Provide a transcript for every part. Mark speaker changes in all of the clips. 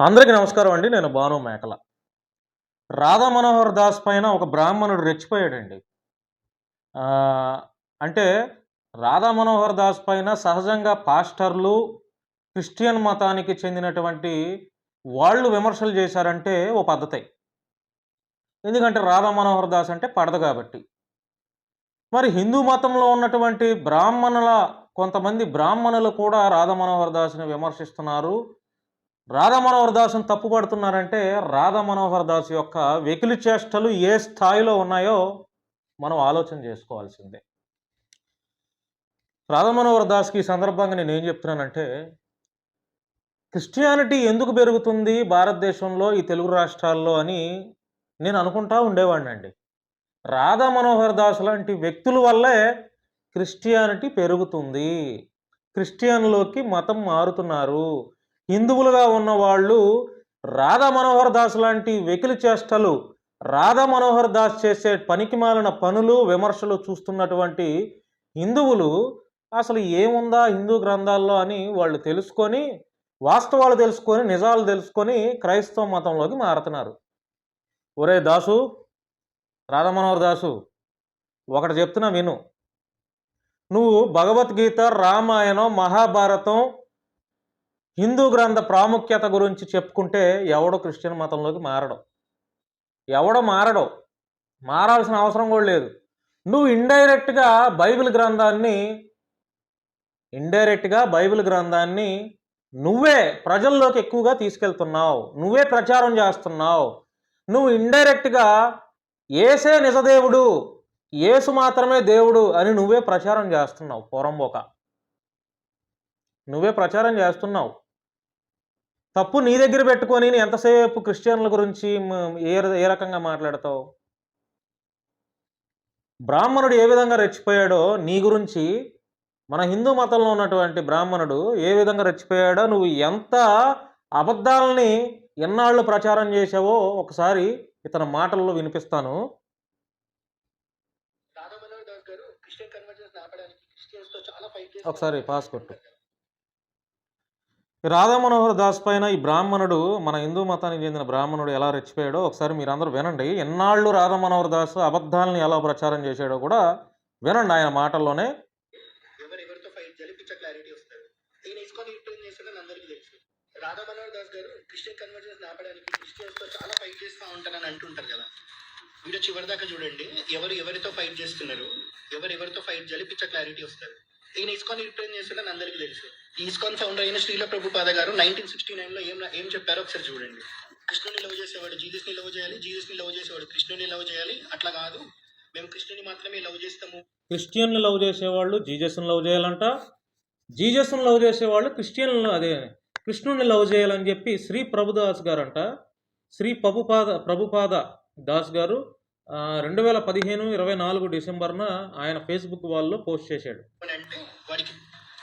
Speaker 1: అందరికీ నమస్కారం అండి. నేను భాను మేకల. రాధా మనోహర్ దాస్ పైన ఒక బ్రాహ్మణుడు రెచ్చిపోయాడండి. అంటే రాధా మనోహర్ దాస్ పైన సహజంగా పాస్టర్లు క్రిస్టియన్ మతానికి చెందినటువంటి వాళ్ళు విమర్శలు చేశారంటే ఓ పద్ధతి. ఎందుకంటే రాధా మనోహర్ దాస్ అంటే పడదు కాబట్టి. మరి హిందూ మతంలో ఉన్నటువంటి బ్రాహ్మణుల కొంతమంది బ్రాహ్మణులు కూడా రాధా మనోహర్ దాస్ని విమర్శిస్తున్నారు. రాధా మనోహర్ దాసును తప్పుపడుతున్నారంటే రాధా మనోహర్ దాస్ యొక్క వెకిలి చేష్టలు ఏ స్థాయిలో ఉన్నాయో మనం ఆలోచన చేసుకోవాల్సిందే. రాధా మనోహర్ దాస్కి ఈ సందర్భంగా నేను ఏం చెప్తున్నానంటే క్రిస్టియానిటీ ఎందుకు పెరుగుతుంది భారతదేశంలో ఈ తెలుగు రాష్ట్రాల్లో అని నేను అనుకుంటా ఉండేవాడిని అండి రాధా మనోహర్ దాస్ లాంటి వ్యక్తుల వల్లే క్రిస్టియానిటీ పెరుగుతుంది. క్రిస్టియన్లోకి మతం మారుతున్నారు. హిందువులుగా ఉన్న వాళ్ళు రాధా మనోహర్ దాస్ లాంటి వెకిలి చేష్టలు రాధా మనోహర్ దాస్ చేసే పనికి మాలిన పనులు విమర్శలు చూస్తున్నటువంటి హిందువులు అసలు ఏముందా హిందూ గ్రంథాల్లో అని వాళ్ళు తెలుసుకొని వాస్తవాలు తెలుసుకొని నిజాలు తెలుసుకొని క్రైస్తవ మతంలోకి మారుతున్నారు. ఒరే దాసు రాధా మనోహర్ దాసు ఒకటి చెప్తున్నా విను. నువ్వు భగవద్గీత రామాయణం మహాభారతం హిందూ గ్రంథ ప్రాముఖ్యత గురించి చెప్పుకుంటే ఎవడో క్రిస్టియన్ మతంలోకి మారడం. ఎవడో మారడం. మారాల్సిన అవసరం కూడా లేదు. నువ్వు ఇండైరెక్ట్గా బైబిల్ గ్రంథాన్ని ఇండైరెక్ట్గా బైబిల్ గ్రంథాన్ని నువ్వే ప్రజల్లోకి ఎక్కువగా తీసుకెళ్తున్నావు. నువ్వే ప్రచారం చేస్తున్నావు. నువ్వు ఇండైరెక్ట్గా ఏసే నిజదేవుడు ఏసు మాత్రమే దేవుడు అని నువ్వే ప్రచారం చేస్తున్నావు. పొరంబోక. నువ్వే ప్రచారం చేస్తున్నావు. తప్పు నీ దగ్గర పెట్టుకొని ఎంతసేపు క్రిస్టియన్ల గురించి ఏ ఏ రకంగా మాట్లాడతావు? బ్రాహ్మణుడు ఏ విధంగా రెచ్చిపోయాడో నీ గురించి మన హిందూ మతంలో ఉన్నటువంటి బ్రాహ్మణుడు ఏ విధంగా రెచ్చిపోయాడో నువ్వు ఎంత అబద్ధాలని ఎన్నాళ్ళు ప్రచారం చేసావో ఒకసారి ఇతని మాటల్లో వినిపిస్తాను. ఒకసారి పాస్ కొట్టు. రాధా మనోహర్ దాస్ పైన ఈ బ్రాహ్మణుడు మన హిందూ మతానికి చెందిన బ్రాహ్మణుడు ఎలా రెచ్చిపోయాడో ఒకసారి మీరందరూ వినండి. ఎన్నాళ్ళు రాధా మనోహర్ దాస్ అబద్ధాలను ఎలా ప్రచారం చేశాడో కూడా వినండి ఆయన మాటల్లోనే.
Speaker 2: ఎవరితో క్లారిటీ రాధా మనోహర్ దాస్ గారు క్రిస్టియన్ కన్వర్జెన్స్ ఆపడానికి క్రిస్టియన్స్తో చాలా ఫైట్ చేస్తూ ఉంటానని అంటుంటారు కదా. వీడియో చివరి దాకా చూడండి. ఎవరు ఎవరితో ఫైట్ చేస్తున్నారు? ఎవరు ఎవరితో ఫైట్ చేయాలి క్లారిటీ వస్తారు ఈయన ఇస్కాన్ రిటర్న్ చేస్తున్నాను అందరికీ తెలుసు. ఇస్కాన్ ఫౌండర్ అయిన శ్రీల ప్రభుపాద గారు నైన్టీన్ సిక్స్టీ నైన్లో ఏం ఏం చెప్పారో ఒకసారి చూడండి. కృష్ణుని లవ్ చేసేవాడు జీసస్ని లవ్ చేయాలి జీసస్ని లవ్ చేసేవాడు కృష్ణుని లవ్ చేయాలి అట్లా కాదు. మేము కృష్ణుని మాత్రమే లవ్ చేస్తాము.
Speaker 1: క్రిస్టియన్లు లవ్ చేసేవాళ్ళు జీజస్ని లవ్ చేయాలంట. జీజస్ని లవ్ చేసేవాళ్ళు క్రిస్టియన్లు అదే. కృష్ణుని లవ్ చేయాలని చెప్పి శ్రీ ప్రభుదాస్ గారంట. శ్రీ ప్రభుపాద ప్రభుపాద దాస్ గారు రెండు వేల పదిహేను ఇరవై నాలుగు డిసెంబర్న ఆయన ఫేస్బుక్ వాళ్ళలో పోస్ట్ చేశాడు.
Speaker 2: అంటే వాడికి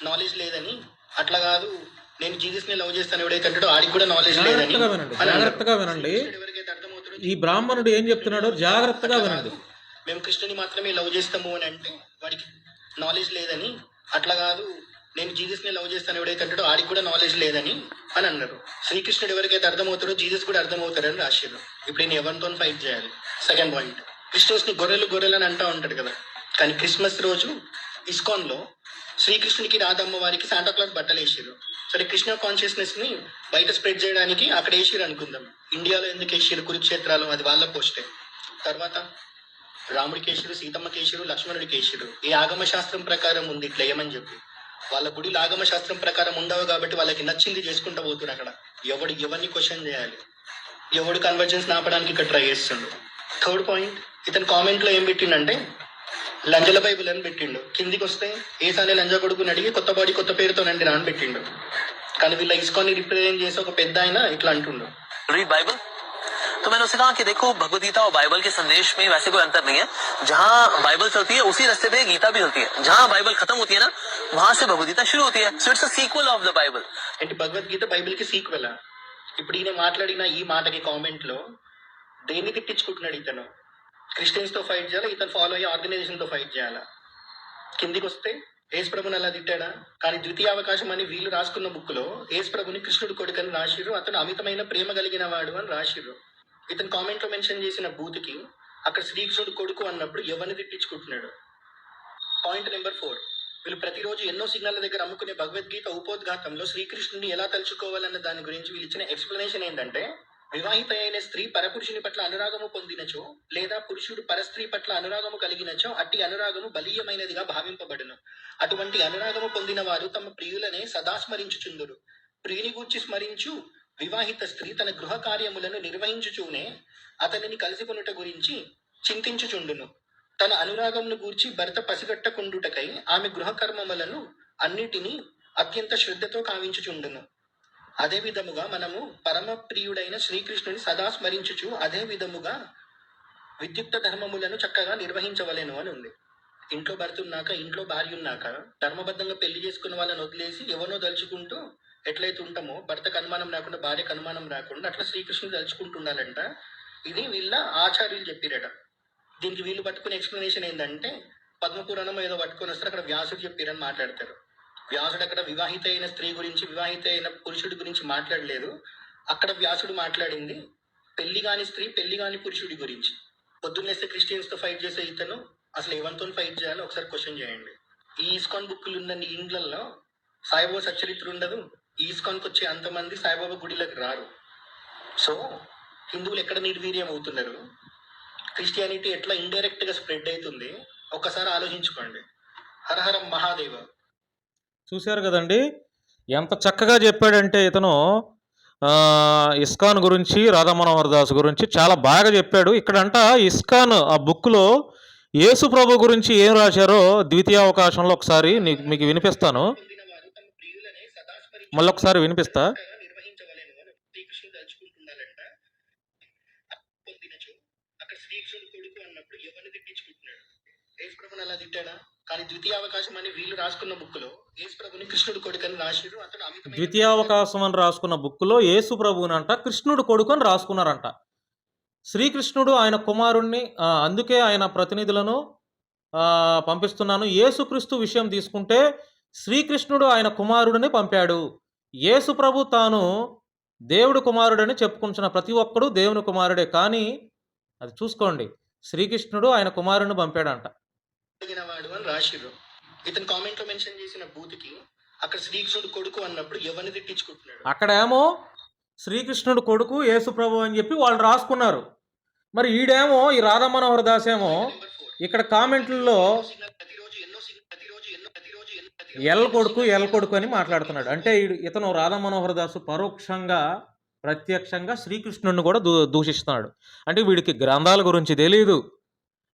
Speaker 2: నాలెడ్జ్ లేదని అట్లా కాదు. నేను జీసస్ని లవ్ చేస్తాను. ఎవడైతే అంటాడో ఆడికి కూడా నాలెడ్జ్ లేదని.
Speaker 1: జాగ్రత్తగా వినండి. జాగ్రత్తగా వినండి.
Speaker 2: కృష్ణుడు ఎవరికైతే అర్థమవుతాడో
Speaker 1: ఈ బ్రాహ్మణుడు ఏం చెప్తున్నాడో జాగ్రత్తగా వినండి.
Speaker 2: మేము కృష్ణుని మాత్రమే లవ్ చేస్తాము అని అంటే వాడికి నాలెడ్జ్ లేదని. అట్లా కాదు. నేను జీసస్ని లవ్ చేస్తాను. ఎవడైతే అంటాడో ఆడికి కూడా నాలెడ్జ్ లేదని అని అన్నారు. శ్రీకృష్ణుడు ఎవరికైతే అర్థమవుతాడో జీసస్ కూడా అర్థమవుతారని రాశారు. ఇప్పుడు నేను ఎవరితో ఫైట్ చేయాలి? సెకండ్ పాయింట్ క్రిస్టియన్స్ని గొర్రెలు గొర్రెలు అని అంటూ ఉంటాడు కదా. కానీ క్రిస్మస్ రోజు ఇస్కాన్లో శ్రీకృష్ణునికి రాధమ్మ వారికి శాంటా క్లాస్ బట్టలు వేసారు సరే కృష్ణ కాన్షియస్నెస్ని బయట స్ప్రెడ్ చేయడానికి అక్కడ వేసారు అనుకుందాం. ఇండియాలో ఎందుకు వేసారు కురుక్షేత్రాలు అది వాళ్ళ పోస్టే తర్వాత రాముడి కేసుడు సీతమ్మ కేసుడు లక్ష్మణుడి కేసుడు ఈ ఆగమ శాస్త్రం ప్రకారం ఉంది ఇట్లా ఏమని చెప్పి. వాళ్ళ గుడిలో ఆగమ శాస్త్రం ప్రకారం ఉండవు కాబట్టి వాళ్ళకి నచ్చింది చేసుకుంటూ పోతున్నారు అక్కడ. ఎవడు ఎవరిని క్వశ్చన్ చేయాలి? ఎవడు కన్వర్జెన్స్ నాపడానికి ఇక్కడ ట్రై చేస్తుండు? థర్డ్ పాయింట్ ఇతను కామెంట్లో ఏం పెట్టిండంటే లంజల బైబుల్ అని పెట్టిండు కిందికి వస్తే ఏసానే లంజ కొడుకుని అడిగి కొత్త బాడీ కొత్త పేరుతోనండి నా అని పెట్టిండు కానీ వీళ్ళ ఇస్కాన్ని రిప్రజెంట్ చేసి ఒక పెద్ద ఆయన ఇట్లా అంటుండు
Speaker 3: रीड बाइबल तो मैंने उससे कहा कि देखो भगवदगीता और बाइबल के संदेश में वैसे कोई अंतर नहीं है जहाँ बाइबल चलती है उसी रास्ते पे गीता भी चलती है जहाँ बाइबल खत्म होती है ना वहां से भगवदगीता शुरू होती है so it's a sequel of the Bible
Speaker 2: అంటే భగవద్గీత బైబిల్ కి సీక్వెల్ ఇప్పుడు ఈయన మాట్లాడిన ఈ మాటకి కామెంట్ లో దేన్ని తిట్టించుకుంటున్నాడు ఇతను క్రిస్టియన్స్తో ఫైట్ చేయాలా? ఇతను ఫాలో అయ్యే ఆర్గనైజేషన్తో ఫైట్ చేయాలా? కిందికి వస్తే ఏసు ప్రభుని అలా తిట్టాడా? కానీ ద్వితీయ అవకాశం అని వీళ్ళు రాసుకున్న బుక్లో ప్రభుని కృష్ణుడు కొడుకు అని రాసిర్రు అతను అమితమైన ప్రేమ కలిగిన వాడు అని రాసిర్రు. ఇతను కామెంట్లో మెన్షన్ చేసిన బూత్కి అక్కడ శ్రీకృష్ణుడు కొడుకు అన్నప్పుడు ఎవరిని తిట్టించుకుంటున్నాడు? Point number four. వీళ్ళు ప్రతిరోజు ఎన్నో సిగ్నల్ దగ్గర అమ్ముకునే భగవద్గీత ఉపోద్ఘాతంలో శ్రీకృష్ణుని ఎలా తలుచుకోవాలన్న దాని గురించి వీళ్ళు ఇచ్చిన ఎక్స్ప్లెనేషన్ ఏంటంటే వివాహిత అయిన స్త్రీ పరపురుషుని పట్ల అనురాగము పొందినచో లేదా పురుషుడు పరస్త్రీ పట్ల అనురాగము కలిగినచో అట్టి అనురాగము బలీయమైనదిగా భావింపబడును. అటువంటి అనురాగము పొందిన వారు తమ ప్రియులనే సదా స్మరించుచుందురు ప్రియుని గూర్చి స్మరించు వివాహిత స్త్రీ తన గృహ కార్యములను నిర్వహించుచూనే అతనిని కలిసికొనుట గురించి చింతించుచుండును. తన అనురాగమును గూర్చి భర్త పసిగట్టకుండుటకై ఆమె గృహ కర్మములను అన్నిటినీ అత్యంత శ్రద్ధతో కావించుచుండును. అదే విధముగా మనము పరమ ప్రియుడైన శ్రీకృష్ణుని సదా స్మరించుచు అదే విధముగా విద్యుక్త ధర్మములను చక్కగా నిర్వహించవలేను అని ఉంది. ఇంట్లో భర్త ఉన్నాక ఇంట్లో భార్య ఉన్నాక ధర్మబద్ధంగా పెళ్ళి చేసుకున్న వాళ్ళని వదిలేసి ఎవరినో తలుచుకుంటూ ఎట్లయితే ఉంటామో భర్తకు అనుమానం రాకుండా భార్యకు అనుమానం రాకుండా అట్లా శ్రీకృష్ణుని దలుచుకుంటున్నారంట ఇది వీళ్ళ ఆచార్యులు చెప్పిరట. దీనికి వీళ్ళు పట్టుకునే ఎక్స్ప్లెనేషన్ ఏంటంటే పద్మపురాణం ఏదో పట్టుకొని వస్తారు అక్కడ వ్యాసుడు చెప్పిరని మాట్లాడతారు. వ్యాసుడు అక్కడ వివాహిత అయిన స్త్రీ గురించి వివాహిత అయిన పురుషుడి గురించి మాట్లాడలేదు. అక్కడ వ్యాసుడు మాట్లాడింది పెళ్ళి కాని స్త్రీ పెళ్ళి కాని పురుషుడి గురించి. పొద్దున్నేస్తే క్రిస్టియన్స్తో ఫైట్ చేసే ఇతను అసలు ఎవరితో ఫైట్ చేయాలో ఒకసారి క్వశ్చన్ చేయండి. ఈ ఈస్కాన్ బుక్కులు ఉన్న ఇండ్లలో సాయిబాబా సచ్చరిత్ర ఉండదు. ఈస్కాన్కి వచ్చే అంతమంది సాయిబాబా గుడిలోకి రారు. సో హిందువులు ఎక్కడ నిర్వీర్యం అవుతున్నారు? క్రిస్టియానిటీ ఎట్లా ఇండైరెక్ట్గా స్ప్రెడ్ అవుతుంది? ఒక్కసారి ఆలోచించుకోండి. హరహర మహాదేవ
Speaker 1: చూశారు కదండి? ఎంత చక్కగా చెప్పాడంటే ఇతను ఇస్కాన్ గురించి రాధామనోహర్ దాస్ గురించి చాలా బాగా చెప్పాడు. ఇక్కడంట ఇస్కాన్ ఆ బుక్లో యేసు ప్రభు గురించి ఏం రాశారో ద్వితీయ అవకాశంలో ఒకసారి మీకు వినిపిస్తాను.
Speaker 2: పొందిన
Speaker 1: మళ్ళీ ఒకసారి వినిపిస్తా.
Speaker 2: అలా తిట్టాడా? కానీ ద్వితీయ అవకాశం అని వీళ్ళు రాసుకున్న బుక్లో కృష్ణుడు
Speaker 1: ద్వితీయావకాశం అని రాసుకున్న బుక్లో యేసు ప్రభునంట కృష్ణుడు కొడుకు అని రాసుకున్నారంట. శ్రీకృష్ణుడు ఆయన కుమారుణ్ణి అందుకే ఆయన ప్రతినిధులను పంపిస్తున్నాను. యేసుక్రీస్తు విషయం తీసుకుంటే శ్రీకృష్ణుడు ఆయన కుమారుడిని పంపాడు. యేసు ప్రభు తాను దేవుడు కుమారుడని చెప్పుకుంటున్న ప్రతి ఒక్కడు దేవుని కుమారుడే. కానీ అది చూసుకోండి శ్రీకృష్ణుడు ఆయన కుమారుడిని పంపాడంట.
Speaker 2: కలిగిన వాడు అని రాసిర్రు. ఇతను కామెంట్లో మెన్షన్ చేసిన బూత్కి అక్కడ శ్రీకృష్ణుడు కొడుకు అన్నప్పుడు ఎవరిని తిట్టించుకుంటున్నాడు?
Speaker 1: అక్కడేమో శ్రీకృష్ణుడు కొడుకు యేసు ప్రభు అని చెప్పి వాళ్ళు రాసుకున్నారు. మరి ఈడేమో ఈ రాధా మనోహర్ దాస్ ఏమో ఇక్కడ కామెంట్లలో ఎల్ కొడుకు ఎల్ కొడుకు అని మాట్లాడుతున్నాడు. అంటే ఈడు- ఇతను రాధా మనోహర్ దాసు పరోక్షంగా ప్రత్యక్షంగా శ్రీకృష్ణుడిని కూడా దూ దూషిస్తున్నాడు. అంటే వీడికి గ్రంథాల గురించి తెలియదు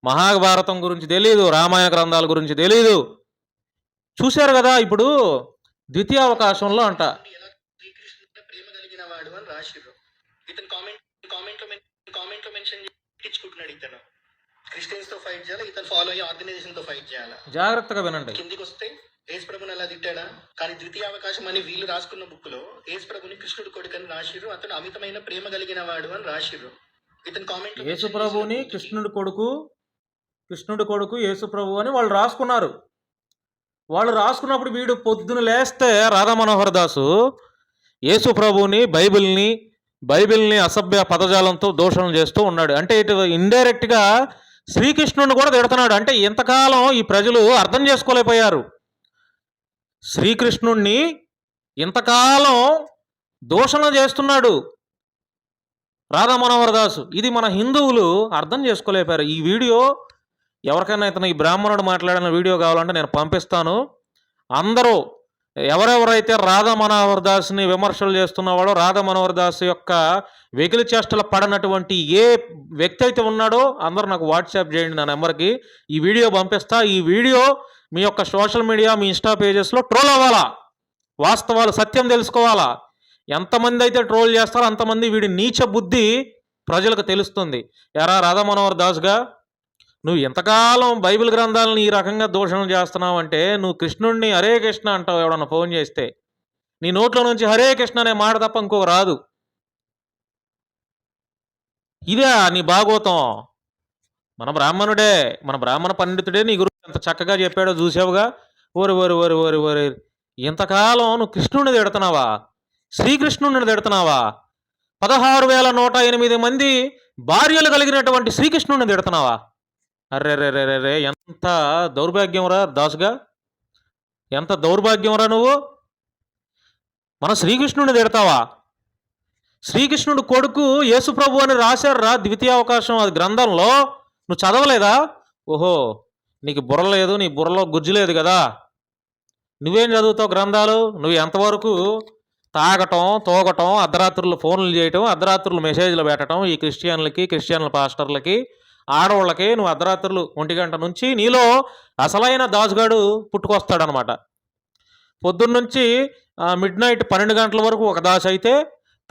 Speaker 1: మహాభారతం గురించి తెలియదు రామాయణ గ్రంథాల గురించి తెలియదు చూశారు కదా ఇప్పుడు ద్వితీయ అవకాశంలో అంట.
Speaker 2: ఎలా శ్రీకృష్ణుడు ప్రేమ కలిగిన వాడు అని రాసిర్రు ఇతను కామెంట్ కామెంట్లో కామెంట్లో మెన్షన్ తెచ్చుకుంటున్నాడు ఇతను. క్రిస్టియన్స్తో ఫైట్ చేయాలి? ఇతను ఫాలో అయ్యే ఆర్గనైజేషన్తో ఫైట్ చేయాలి?
Speaker 1: జాగ్రత్తగా వినండి.
Speaker 2: కిందికి వస్తే ఏసు ప్రభుని అలా తిట్టాడా? కానీ ద్వితీయ అవకాశం అని వీళ్ళు రాసుకున్న బుక్లో ఏసు ప్రభుని కృష్ణుడు కొడుకు అని రాసిర్రు అతను అమితమైన ప్రేమ కలిగిన వాడు అని రాసిర్రు. ఇతను కామెంట్
Speaker 1: యేసు ప్రభువుని కృష్ణుడి కొడుకు కృష్ణుడి కొడుకు యేసు ప్రభు అని వాళ్ళు రాసుకున్నారు. వాళ్ళు రాసుకున్నప్పుడు వీడు పొద్దున లేస్తే రాధా మనోహర్ దాసు యేసు ప్రభుని బైబిల్ని బైబిల్ని అసభ్య పదజాలంతో దోషణం చేస్తూ ఉన్నాడు. అంటే ఇటు ఇండైరెక్ట్గా శ్రీకృష్ణుడిని కూడా తిడుతున్నాడు. అంటే ఇంతకాలం ఈ ప్రజలు అర్థం చేసుకోలేకపోయారు. శ్రీకృష్ణుణ్ణి ఇంతకాలం దూషణ చేస్తున్నాడు రాధా మనోహర్ దాసు. ఇది మన హిందువులు అర్థం చేసుకోలేపారు ఈ వీడియో ఎవరికైనా ఇతను ఈ బ్రాహ్మణుడు మాట్లాడిన వీడియో కావాలంటే నేను పంపిస్తాను. అందరూ ఎవరెవరైతే రాధా మనోహర్ దాస్ని విమర్శలు చేస్తున్నవాడో రాధా మనోహర్ దాస్ యొక్క వెకిలి చేష్టలు పడనటువంటి ఏ వ్యక్తి అయితే ఉన్నాడో అందరూ నాకు వాట్సాప్ చేయండి నా నెంబర్కి. ఈ వీడియో పంపిస్తా. ఈ వీడియో మీ యొక్క సోషల్ మీడియా మీ ఇన్స్టా పేజెస్లో ట్రోల్ అవ్వాలా? వాస్తవాలు సత్యం తెలుసుకోవాలా? ఎంతమంది అయితే ట్రోల్ చేస్తారో అంతమంది వీడి నీచ బుద్ధి ప్రజలకు తెలుస్తుంది. ఎరా రాధా మనోహర్ దాస్గా? నువ్వు ఎంతకాలం బైబిల్ గ్రంథాలను ఈ రకంగా దూషణ చేస్తున్నావు అంటే నువ్వు కృష్ణుడిని హరే కృష్ణ అంటావు ఎవడన్నా ఫోన్ చేస్తే. నీ నోట్లో నుంచి హరే కృష్ణ అనే మాట తప్ప ఇంకో రాదు. ఇదే నీ భాగవతం. మన బ్రాహ్మణుడే మన బ్రాహ్మణ పండితుడే నీ గురువు ఎంత చక్కగా చెప్పాడో చూసావుగా? ఓరి ఓరి ఓరి ఓరి ఓరి ఇంతకాలం నువ్వు కృష్ణుడిని తిడుతున్నావా? శ్రీకృష్ణుడిని తిడుతున్నావా? పదహారు వేల నూట ఎనిమిది మంది భార్యలు కలిగినటువంటి శ్రీకృష్ణుడిని తిడుతున్నావా? అర్రే రే రే రే రే ఎంత దౌర్భాగ్యంరా దాసుగా? ఎంత దౌర్భాగ్యంరా నువ్వు? మన శ్రీకృష్ణుడిని తిడతావా? శ్రీకృష్ణుడు కొడుకు యేసుప్రభు అని రాశారురా ద్వితీయ అవకాశం అది గ్రంథంలో. నువ్వు చదవలేదా? ఓహో నీకు బుర్ర లేదు నీ బుర్రలో గుజ్జు లేదు కదా. నువ్వేం చదువుతావు గ్రంథాలు? నువ్వు ఎంతవరకు తాగటం తోగటం అర్ధరాత్రులు ఫోన్లు చేయటం అర్ధరాత్రులు మెసేజ్లు పెట్టడం ఈ క్రిస్టియన్లకి క్రిస్టియన్ల పాస్టర్లకి ఆడవాళ్ళకి నువ్వు అర్ధరాత్రులు ఒంటి గంట నుంచి నీలో అసలైన దాసుగాడు పుట్టుకొస్తాడనమాట పొద్దున్నుంచి మిడ్ నైట్ పన్నెండు గంటల వరకు ఒక దాసు అయితే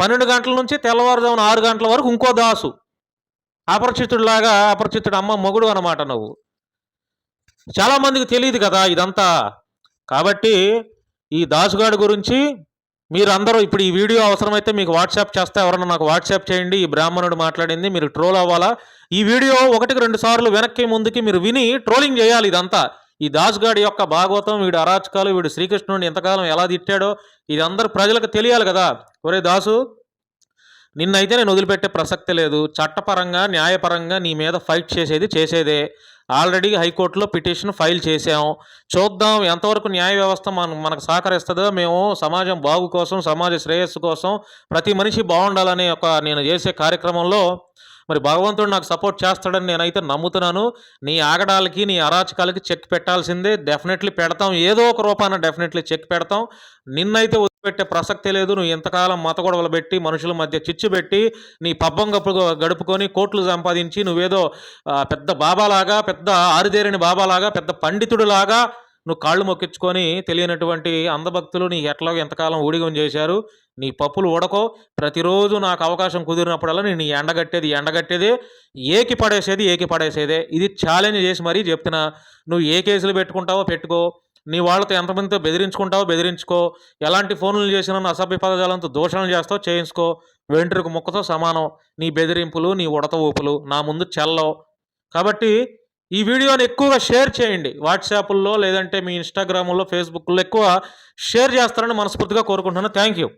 Speaker 1: పన్నెండు గంటల నుంచి తెల్లవారుజామున ఆరు గంటల వరకు ఇంకో దాసు. అపరిచితుడిలాగా అపరిచితుడు అమ్మ మొగుడు అనమాట నువ్వు. చాలామందికి తెలియదు కదా ఇదంతా. కాబట్టి ఈ దాసుగాడి గురించి మీరందరూ ఇప్పుడు ఈ వీడియో అవసరమైతే మీకు వాట్సాప్ చేస్తే ఎవరన్నా నాకు వాట్సాప్ చేయండి ఈ బ్రాహ్మణుడు మాట్లాడింది మీరు ట్రోల్ అవ్వాలా? ఈ వీడియో ఒకటికి రెండు సార్లు వెనక్కి ముందుకి మీరు విని ట్రోలింగ్ చేయాలి ఇదంతా. ఈ దాస్గాడి యొక్క భాగవతం వీడు అరాచకాలు వీడు శ్రీకృష్ణుడిని ఎంతకాలం ఎలా తిట్టాడో ఇది అందరు ప్రజలకు తెలియాలి కదా. ఒరే దాసు నిన్నైతే నేను వదిలిపెట్టే ప్రసక్తి లేదు. చట్టపరంగా న్యాయపరంగా నీ మీద ఫైట్ చేసేది చేసేదే. ఆల్రెడీ హైకోర్టులో పిటిషన్ ఫైల్ చేసాము చూద్దాం ఎంతవరకు న్యాయ వ్యవస్థ మన మనకు సహకరిస్తుందో మేము సమాజం బాగు కోసం సమాజ శ్రేయస్సు కోసం ప్రతి మనిషి బాగుండాలనే ఒక నేను చేసే కార్యక్రమంలో మరి భగవంతుడు నాకు సపోర్ట్ చేస్తాడని నేనైతే నమ్ముతున్నాను. నీ ఆగడాలకి నీ అరాచకాలకి చెక్ పెట్టాల్సిందే. డెఫినెట్లీ పెడతాం. ఏదో ఒక రూపాన డెఫినెట్లీ చెక్ పెడతాం. నిన్నైతే వదిలిపెట్టే ప్రసక్తే లేదు. నువ్వు ఇంతకాలం మత గొడవలు పెట్టి మనుషుల మధ్య చిచ్చు పెట్టి నీ పబ్బం గప్పు గడుపుకొని కోట్లు సంపాదించి నువ్వేదో పెద్ద బాబాలాగా పెద్ద ఆరిదేరిని బాబాలాగా పెద్ద పండితుడిలాగా నువ్వు కాళ్ళు మొక్కించుకొని తెలియనటువంటి అందభక్తులు నీ ఎట్లా ఎంతకాలం ఊడిగం చేశారు? నీ పప్పులు ఉడకో. ప్రతిరోజు నాకు అవకాశం కుదిరినప్పుడల్లా నేను ఈ ఎండగట్టేది ఎండగట్టేదే ఏకి పడేసేది ఏకి పడేసేదే. ఇది ఛాలెంజ్ చేసి మరీ చెప్తున్నా. నువ్వు ఏ కేసులు పెట్టుకుంటావో పెట్టుకో. నీ వాళ్ళతో ఎంతమందితో బెదిరించుకుంటావో బెదిరించుకో. ఎలాంటి ఫోన్లు చేసినా నా అసభ్య పదజాలంతో దోషణలు చేస్తావు చేయించుకో. వెంట్రుకు ముక్కతో సమానం. నీ బెదిరింపులు నీ ఉడత ఊపులు నా ముందు చెల్లవు. కాబట్టి ఈ వీడియోని ఎక్కువగా షేర్ చేయండి. వాట్సాప్లో లేదంటే మీ ఇన్స్టాగ్రామ్లో ఫేస్బుక్లో ఎక్కువ షేర్ చేస్తారని మనస్ఫూర్తిగా కోరుకుంటున్నాను. Thank you